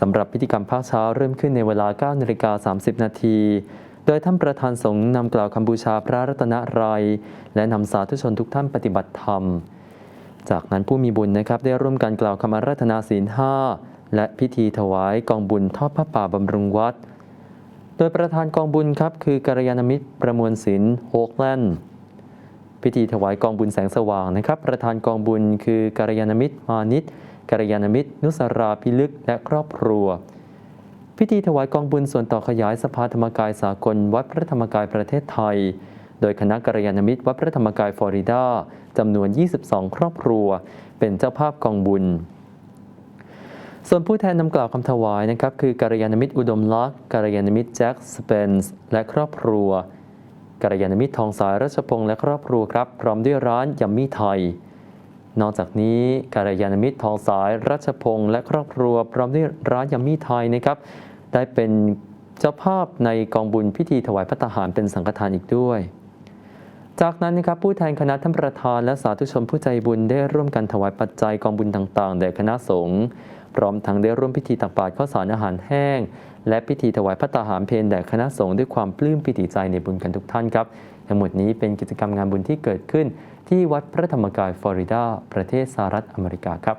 สำหรับพิธีกรรมภาคเช้าเริ่มขึ้นในเวลา 9นาฬิกา30 นาที โดยท่านประธานสงฆ์นำกล่าวคำบูชาพระรัตนตรัย และนำสาธุชนทุกท่านปฏิบัติธรรม จากนั้นผู้มีบุญนะครับได้ร่วมกันกล่าวคำอาราธนาศีลห้าและพิธีถวายกองบุญทอดผ้าป่าบำรุงวัด โดยประธานกองบุญครับคือกัลยาณมิตรประมวลศิลป์โฮกแลนด์พิธีถวายกองบุญแสงสว่างนะครับ ประธานกองบุญคือกัลยาณมิตรมานิต กัลยาณมิตร นุสราพิลึก และครอบครัว พิธีถวายกองบุญส่วนต่อขยายสภาธรรมกายสากล วัดพระธรรมกายประเทศไทย โดยคณะกัลยาณมิตร วัดพระธรรมกายฟลอริดาจำนวน 22 ครอบครัว เป็นเจ้าภาพกองบุญส่วนผู้แทนนำกล่าวคำถวายนะครับคือกัลยาณมิตรอุดมลักษ์กัลยาณมิตรแจ็คสเปนส์และครอบครัวกัลยาณมิตรทองสายรัชพงษ์และครอบครัวครับ พร้อมด้วยร้านยัมมี่ไทย นอกจากนี้กัลยาณมิตรทองสายรัชพงษ์และครอบครัวพร้อมด้วยร้านยัมมี่ไทยนะครับได้เป็นเจ้าภาพในกองบุญพิธีถวายพระตาหารเป็นสังฆทานอีกด้วย จากนั้นนะครับผู้แทนคณะท่านประธานและสาธุชนผู้ใจบุญได้ร่วมกันถวายปัจจัยกองบุญต่างๆแด่คณะสงฆ์พร้อมทั้งได้ร่วมพิธีตักบาตรข้าวสารอาหารแห้ง และพิธีถวายพระตาหารเพลแด่คณะสงฆ์ด้วยความปลื้มปิติใจในบุญกันทุกท่านครับ ทั้งหมดนี้เป็นกิจกรรมงานบุญที่เกิดขึ้น ที่วัดพระธรรมกายฟลอริดา ประเทศสหรัฐอเมริกาครับ